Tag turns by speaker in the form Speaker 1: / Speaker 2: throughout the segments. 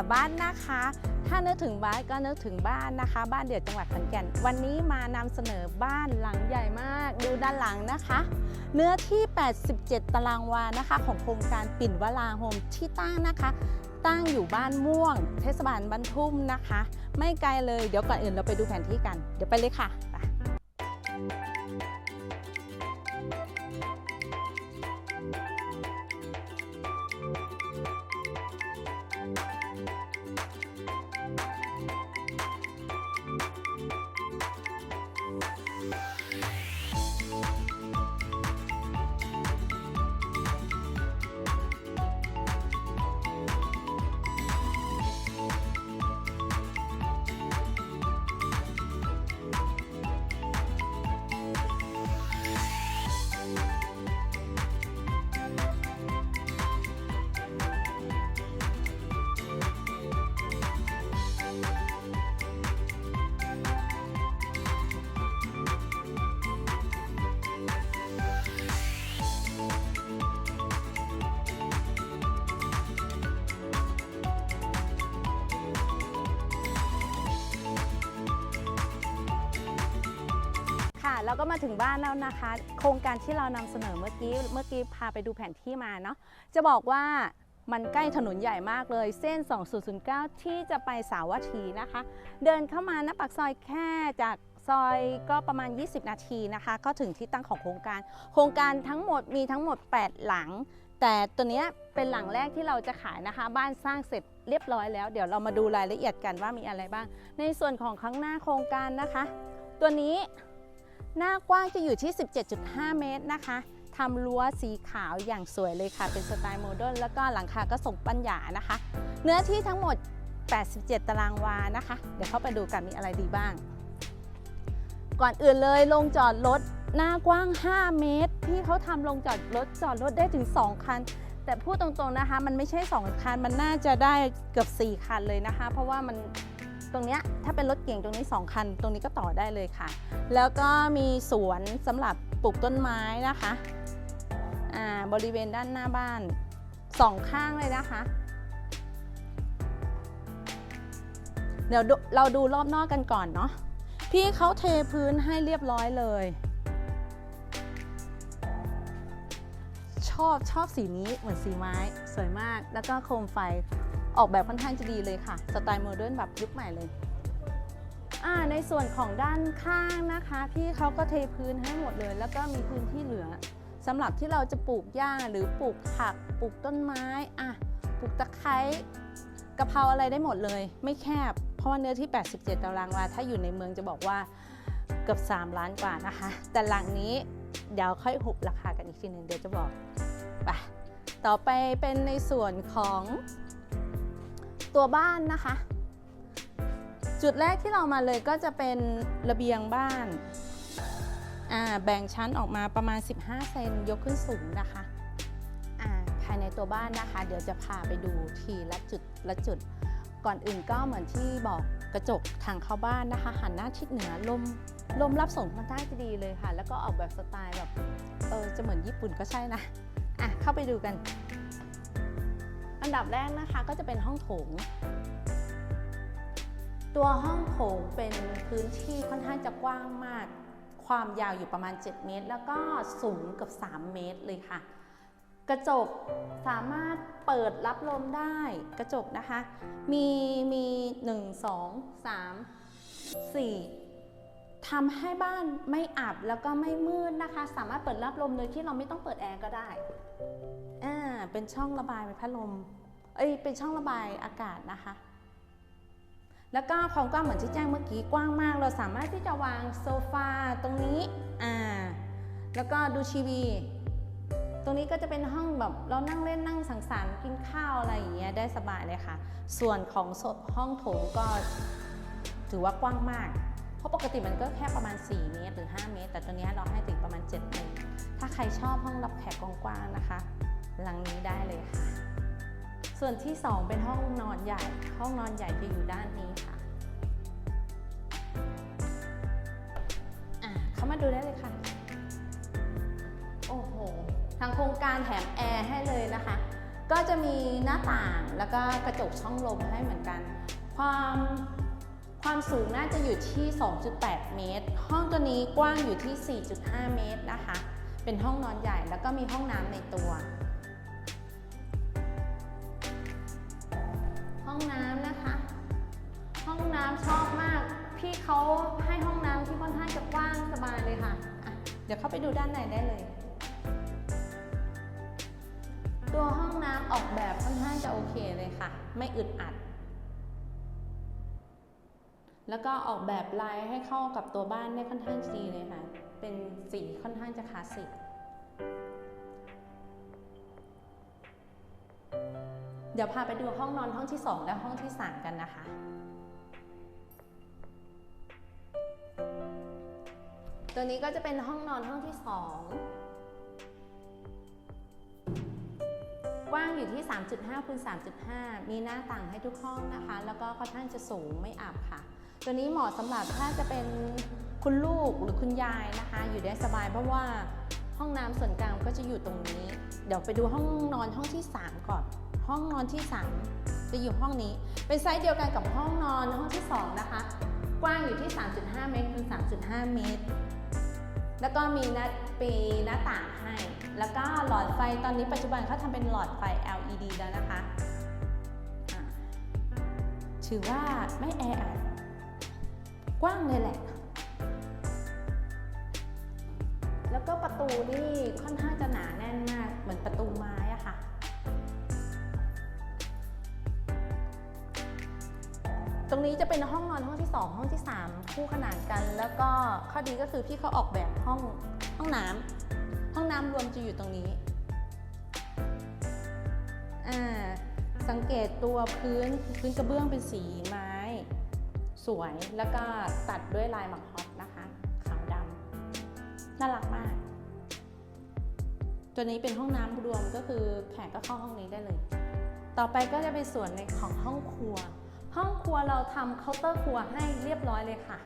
Speaker 1: วัสดีค่ะบ้านนะคะ ถ้านึกถึงบ้านก็นึกถึงบ้านนะคะ บ้านเดี่ยวจังหวัดขอนแก่น วันนี้มานำเสนอบ้านหลังใหญ่มาก ดูด้านหลังนะคะ เนื้อที่ 87 ตารางวานะคะ ของโครงการปิ่นวราโฮมที่ตั้งนะคะ ตั้งอยู่บ้านม่วง เทศบาลบ้านทุ่มนะคะ ไม่ไกลเลยเดี๋ยวก่อนอื่นเราไปดูแผนที่กัน เดี๋ยวไปเลยค่ะไป ค่ะแล้วก็มาถึงบ้านแล้วนะคะ โครงการที่เรานำเสนอเมื่อกี้เมื่อกี้พาไปดูแผนที่มาเนาะจะบอกว่ามันใกล้ถนนใหญ่มากเลย เส้น 2009 ที่จะไปสาวัตถีนะคะ เดินเข้ามานะปากซอยแค่จากซอยก็ประมาณ 20 นาทีนะคะ ก็ถึงที่ตั้งของโครงการ โครงการทั้งหมดมีทั้งหมด 8 หลัง แต่ตัวนี้เป็นหลังแรกที่เราจะขายนะคะ บ้านสร้างเสร็จเรียบร้อยแล้ว เดี๋ยวเรามาดูรายละเอียดกันว่ามีอะไรบ้าง ในส่วนของข้างหน้าโครงการนะคะ ตัวนี้ หน้ากว้างจะอยู่ที่ 17.5 เมตรนะคะทำรั้วสีขาวอย่างสวยเลยค่ะ เป็นสไตล์โมเดิร์นแล้วก็หลังคาก็ส่งปัญญานะคะ เนื้อที่ทั้งหมด 87 ตารางวานะคะ เดี๋ยวเข้าไปดูกันมีอะไรดีบ้าง ก่อนอื่นเลยลงจอดรถหน้ากว้าง 5 เมตร ที่เขาทำลงจอดรถจอดรถได้ถึง 2 คัน แต่พูดตรงๆนะคะ มันไม่ใช่ 2 คัน มันน่าจะได้เกือบ 4 คันเลยนะคะ เพราะว่ามัน ตรงเนี้ยถ้าเป็นรถเก่งตรงนี้ 2 คัน ตรงนี้ก็ต่อได้เลยค่ะ แล้วก็มีสวนสำหรับปลูกต้นไม้นะคะอ่าบริเวณด้านหน้าบ้านสองข้างเลยนะคะ เดี๋ยวเราดูรอบนอกกันก่อนเนาะพี่เขาเทพื้นให้เรียบร้อยเลย ชอบชอบสีนี้เหมือนสีไม้ สวยมากแล้วก็โคมไฟ ออกแบบค่อนข้างจะดีเลยค่ะ สไตล์โมเดิร์นแบบยุคใหม่เลยในส่วนของด้านข้างนะคะ พี่เขาก็เทพื้นให้หมดเลย แล้วก็มีพื้นที่เหลือสำหรับที่เราจะปลูกหญ้าหรือปลูกผักปลูกต้นไม้อะปลูกตะไคร้กะเพราอะไรได้หมดเลย ไม่แคบ เพราะว่าเนื้อที่ 87 ตารางวาถ้าอยู่ในเมืองจะบอกว่าเกือบ 3 ล้านกว่านะคะ แต่หลังนี้เดี๋ยวค่อยหุบราคากันอีกทีหนึ่งเดี๋ยวจะบอกไปต่อไปเป็นในส่วนของ ตัวบ้านนะคะ จุดแรกที่เรามาเลยก็จะเป็นระเบียงบ้านาแบ่งชั้นออกมาประมาณ 15 เซนยกขึ้นสูงนะคะาภายในตัวบ้านนะคะ เดี๋ยวจะพาไปดูทีละจุดละจุด ก่อนอื่นก็เหมือนที่บอกกระจกทางเข้าบ้านนะคะ หันหน้าทิศเหนือลมลมรับส่งค่อนข้จะดีเลยค่ะ แล้วก็ออกแบบสไตล์แบบเออจะเหมือนญี่ปุ่นก็ใช่นะ อะเข้าไปดูกัน อันดับแรกนะคะก็จะเป็นห้องโถง ตัวห้องโถงเป็นพื้นที่ค่อนข้างจะกว้างมาก ความยาวอยู่ประมาณ 7 เมตร แล้วก็สูงเกับ3 เมตรเลยค่ะ กระจกสามารถเปิดรับลมได้กระจกนะคะ มีมี1 2 3 4ทำให้บ้านไม่อับแล้วก็ไม่มืดนะคะ สามารถเปิดรับลมโดยที่เราไม่ต้องเปิดแอร์ก็ได้ เป็นช่องระบายเป็นพัดลม เอ้ย เป็นช่องระบายอากาศนะคะ แล้วก็ความกว้างเหมือนที่แจ้งเมื่อกี้กว้างมาก เราสามารถที่จะวางโซฟาตรงนี้ อ่า แล้วก็ดูทีวี ตรงนี้ก็จะเป็นห้องแบบเรานั่งเล่นนั่งสังสรรค์กินข้าวอะไรอย่างเงี้ยได้สบายเลยค่ะ ส่วนของห้องโถงก็ถือว่ากว้างมาก เพราะปกติมันก็แค่ประมาณ 4 เมตรหรือ 5 เมตร แต่ตัวนี้เราให้ถึงประมาณ 7 เมตร ถ้าใครชอบห้องรับแขกกว้างๆนะคะ หลังนี้ได้เลยค่ะ ส่วนที่ 2 เป็นห้องนอนใหญ่ ห้องนอนใหญ่จะอยู่ด้านนี้ค่ะะเข้ามาดูได้เลยค่ะ โอ้โห ทางโครงการแถมแอร์ให้เลยนะคะ ก็จะมีหน้าต่างแล้วก็กระจกช่องลมให้เหมือนกัน ความความสูงน่าจะอยู่ที่ 2.8 เมตร ห้องตัวนี้กว้างอยู่ที่ 4.5 เมตรนะคะ เป็นห้องนอนใหญ่แล้วก็มีห้องน้ำในตัว ห้องน้ำนะคะ ห้องน้ำชอบมาก พี่เขาให้ห้องน้ำที่ค่อนข้างจะกว้างสบายเลยค่ะอะเดี๋ยวเข้าไปดูด้านในได้เลย ตัวห้องน้ำออกแบบค่อนข้างจะโอเคเลยค่ะ ไม่อึดอัด แล้วก็ออกแบบลายให้เข้ากับตัวบ้านได้ค่อนข้างดีเลยค่ะ เป็นสีค่อนข้างจะคลาสสิก เดี๋ยวพาไปดูห้องนอนห้องที่ 2 และห้องที่ 3 กันนะคะ ตัวนี้ก็จะเป็นห้องนอนห้องที่ 2 กว้างอยู่ที่ 3.5คูณ3.5 มีหน้าต่างให้ทุกห้องนะคะ แล้วก็ค่อนข้างจะสูงไม่อับค่ะ ตัวนี้เหมาะสำหรับถ้าจะเป็นคุณลูกหรือคุณยายนะคะ อยู่ได้สบายเพราะว่าห้องน้ำส่วนกลางก็จะอยู่ตรงนี้ เดี๋ยวไปดูห้องนอนห้องที่ 3 ก่อน ห้องนอนที่ 3 จะอยู่ห้องนี้ เป็นไซส์เดียวกันกับห้องนอนห้องที่ 2 นะคะ กว้างอยู่ที่ 3.5 เมตรคูณ3.5 เมตร แล้วก็มีหน้าปีหน้าต่างให้ แล้วก็หลอดไฟตอนนี้ปัจจุบันเขาทำเป็นหลอดไฟ LED แล้วนะคะอะถือว่าไม่แออัดกว้างเลยแหละ แล้วก็ประตูนี่ค่อนข้างจะหนาแน่นมาก เหมือนประตูไม้ รงนี้จะเป็นห้องนอนห้องที่ 2 ห้องที่ 3 คู่ขนานกัน แล้วก็ข้อดีก็คือพี่เขาออกแบบห้องห้องน้ำห้องน้ำรวมจะอยู่ตรงนี้อ่าสังเกตตัวพื้นพื้นกระเบื้องเป็นสีไม้ สวยแล้วก็ตัดด้วยลายหมักฮอตนะคะขาวดำน่ารักมาก ตัวนี้เป็นห้องน้ำรวมก็คือแขกก็เข้าห้องนี้ได้เลย ต่อไปก็จะเป็นส่วนในของห้องครัว ห้องครัวเราทำเคาน์เตอร์ครัวให้เรียบร้อยเลยค่ะ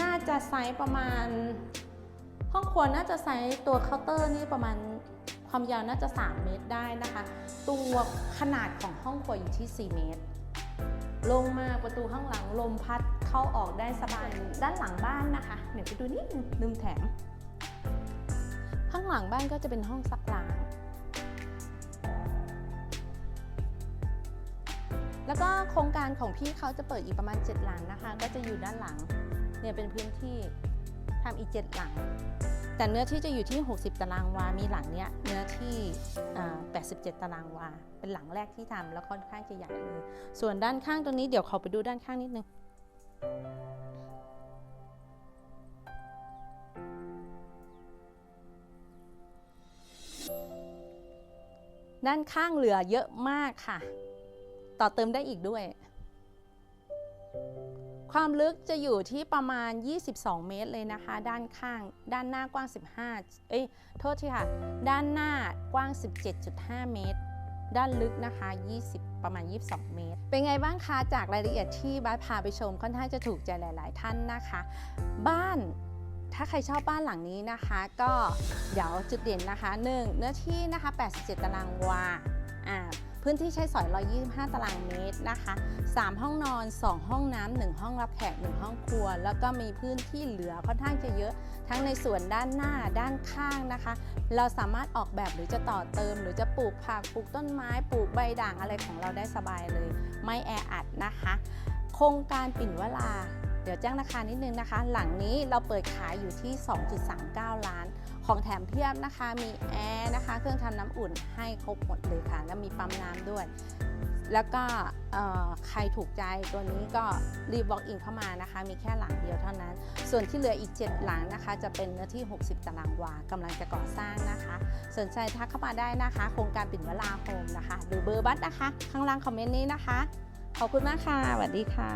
Speaker 1: น่าจะไซส์ประมาณ ห้องครัวน่าจะไซส์ตัวเคาน์เตอร์นี่ประมาณความยาวน่าจะ 3 เมตรได้นะคะ ตัวขนาดของห้องครัวอยู่ที่ 4 เมตร ลงมาประตูข้างหลังลมพัดเข้าออกได้สบายด้านหลังบ้านนะคะ เดี๋ยวไปดูนิดนึงลืมแถม ข้างหลังบ้านก็จะเป็นห้องซักล้าง แล้วก็โครงการของพี่เขาจะเปิดอีกประมาณ 7 หลังนะคะ ก็จะอยู่ด้านหลังเนี่ยเป็นพื้นที่ทำอีก 7 หลัง แต่เนื้อที่จะอยู่ที่ 60 ตารางวา มีหลังเนี้ยเนื้อที่ 87 ตารางวา เป็นหลังแรกที่ทำแล้วค่อนข้างจะใหญ่เลยส่วนด้านข้างตรงนี้เดี๋ยวขอไปดูด้านข้างนิดนึงด้านข้างเหลือเยอะมากค่ะ ต่อเติมได้อีกด้วย ความลึกจะอยู่ที่ประมาณ 22 เมตรเลยนะคะ ด้านข้าง ด้านหน้ากว้าง 15 เอ้ย โทษทีค่ะ ด้านหน้ากว้าง 17.5 เมตร ด้านลึกนะคะ 20 ประมาณ 22 เมตร เป็นไงบ้างคะ จากรายละเอียดที่บ้านพาไปชมค่อนข้างจะถูกใจหลาย ๆ ท่านนะคะ บ้านถ้าใครชอบบ้านหลังนี้นะคะ ก็เดี๋ยวจุดเด่นนะคะ 1 เนื้อที่นะคะ 87 ตารางวาอ่า พื้นที่ใช้สอย 125 ตารางเมตรนะคะ 3 ห้องนอน 2 ห้องน้ำ 1 ห้องรับแขก 1 ห้องครัว แล้วก็มีพื้นที่เหลือค่อนข้างจะเยอะ ทั้งในส่วนด้านหน้า ด้านข้างนะคะ เราสามารถออกแบบหรือจะต่อเติม หรือจะปลูกผัก ปลูกต้นไม้ ปลูกใบด่างอะไรของเราได้สบายเลย ไม่แออัดนะคะ โครงการปิ่นวลา เดี๋ยวแจ้งราคานิดนึงนะคะ หลังนี้เราเปิดขายอยู่ที่ 2.39 ล้าน ของแถมเพียบนะคะ มีแอร์นะคะ เครื่องทำน้ำอุ่นให้ครบหมดเลยค่ะ แล้วมีปั๊มน้ำด้วย แล้วก็ใครถูกใจตัวนี้ก็รีบ walk in เข้ามานะคะ มีแค่หลังเดียวเท่านั้น ส่วนที่เหลืออีก 7 หลังนะคะ จะเป็นเนื้อที่ 60 ตารางวากำลังจะก่อสร้างนะคะ สนใจทักเข้ามาได้นะคะ โครงการปิ่นวลาโฮมนะคะ หรือเบอร์บัตนะคะ ข้างล่างคอมเมนต์นี้นะคะ ขอบคุณมากค่ะสวัสดีค่ะ